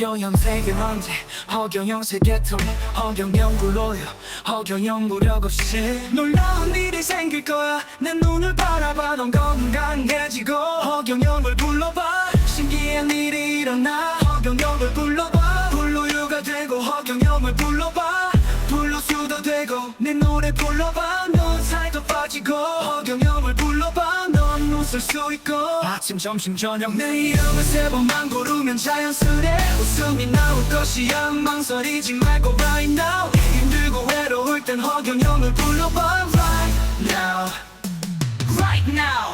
허경영 세계 언제. 허경영 세계 통 허경영 불러요 허경영 무력 없이. 놀라운 일이 생길 거야. 내 눈을 바라봐 넌 건강해지고. 허경영을 불러봐. 신기한 일이 일어나. 허경영을 불러봐. 불로유가 되고 허경영을 불러봐. 불로수도 되고 내 노래 불러봐. 넌 살도 빠지고 웃을 수 있고 아침 점심 저녁. 내 이름을 세 번만 부르면 자연스레 웃음이 나올 것이야. 망설이지 말고 right now. 힘들고 외로울 땐 허경영을 불러봐. Right now. Right now.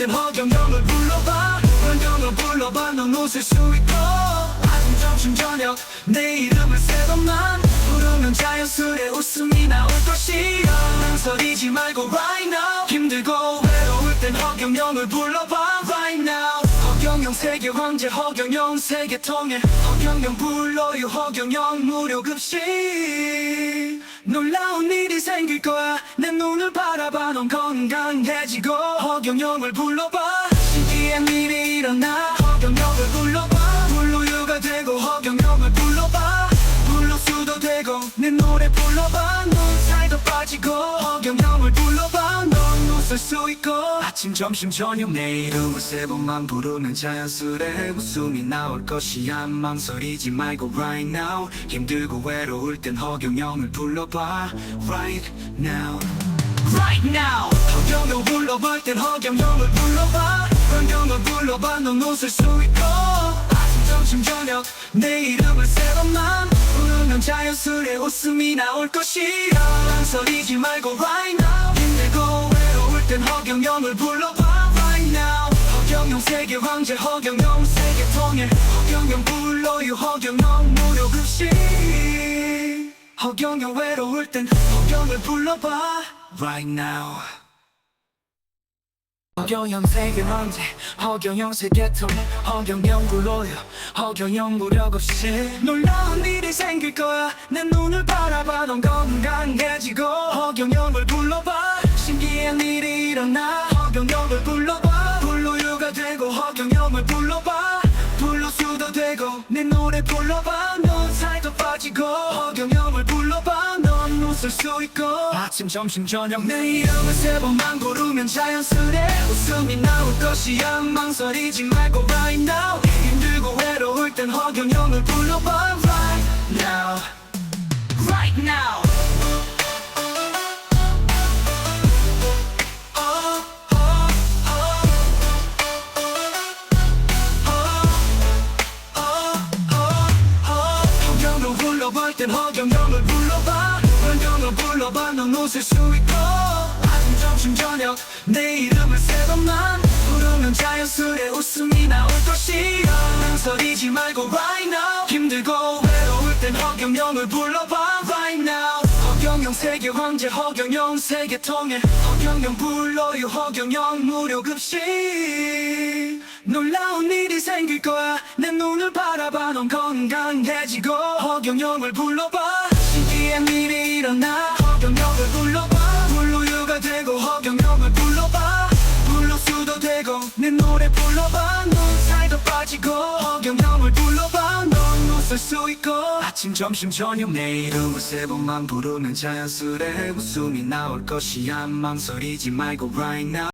땐 허경 아침 저녁 내 이름을 세 번만 부르면 자연스레 웃음이 나올 것이야. 망설이지 말고 right now. 힘들고 외로울 땐 허경영을 불러봐 right now. 허경영 세계 황제 허경영 세계 통해. 허경영 불러요 허경영 무료 급식. 놀라운 일이 생길 거야. 내 눈을 바라봐 넌 건강해지고. 허경영을 불러봐. 신기한 일이 일어나 아침 점심 저녁 내 이름을 세 번만 부르면 자연스레 웃음이 나올 것이야 망설이지 말고 right now. 힘들고 외로울 땐 허경영을 불러봐. Right now. Right now. 허경영 불러볼 땐 허경영을 불러봐. 허경을 불러봐. 넌 웃을 수 있고. 아침 점심 저녁 내 이름을 세 번만 부르면 자연스레 웃음이 나올 것이야. 망설이지 말고 right now 허경영을 불러봐 right now 허경영 세계 황제 허경영 세계 통해 허경영 불러요 허경영 무료 급식. 허경영 외로울 땐 허경을 불러봐 right now. 허경영 세계 언제 허경영 세계통 허경영 불러요 허경영 무력 없이 놀라운 일이 생길 거야. 내 눈을 바라봐 넌 건강해지고. 허경영을 불러봐. 신기한 일이 일어나 허경영을 불러봐. 불로유가 되고 허경영을 불러봐. 불로수도 되고 내 노래 불러봐. 넌 살도 빠지고 허경영을 불러봐. 넌 웃을 수 있고 아침 점심 저녁 내 이름을 세 번만 부르면 자연스레 웃음이 나올 것이야. 망설이지 말고 right now. 힘들고 외로울 땐 허경영을 불러봐. Right now. Right now 땐 허경영을 불러봐. 허경을 불러봐. 넌 웃을 수 있고. 아침 점심 저녁. 내 이름을 세 번만 부르면 자연스레 웃음이 나올 것이야. 망설이지 말고 right now. 힘들고 외로울 땐 허경영을 불러봐. right now. 허경영 세계 황제 허경영 세계 통해. 허경영 불러요. 허경영 무료 급식 놀라운 일이 생길 거야. 내 눈을 바라봐. 넌 건강해지고 허경영을 불러봐. 신기한 일이 일어나. 허경영을 불러봐. 불로유가 되고 허경영을 불러봐. 불로수도 되고 내 노래 불러봐. 넌 살도 빠지고 허경영을 불러봐. 넌 웃을 수 있고. 아침 점심 저녁 내 이름을 세 번만 부르면 자연스레 웃음이 나올 것이야 망설이지 말고 right now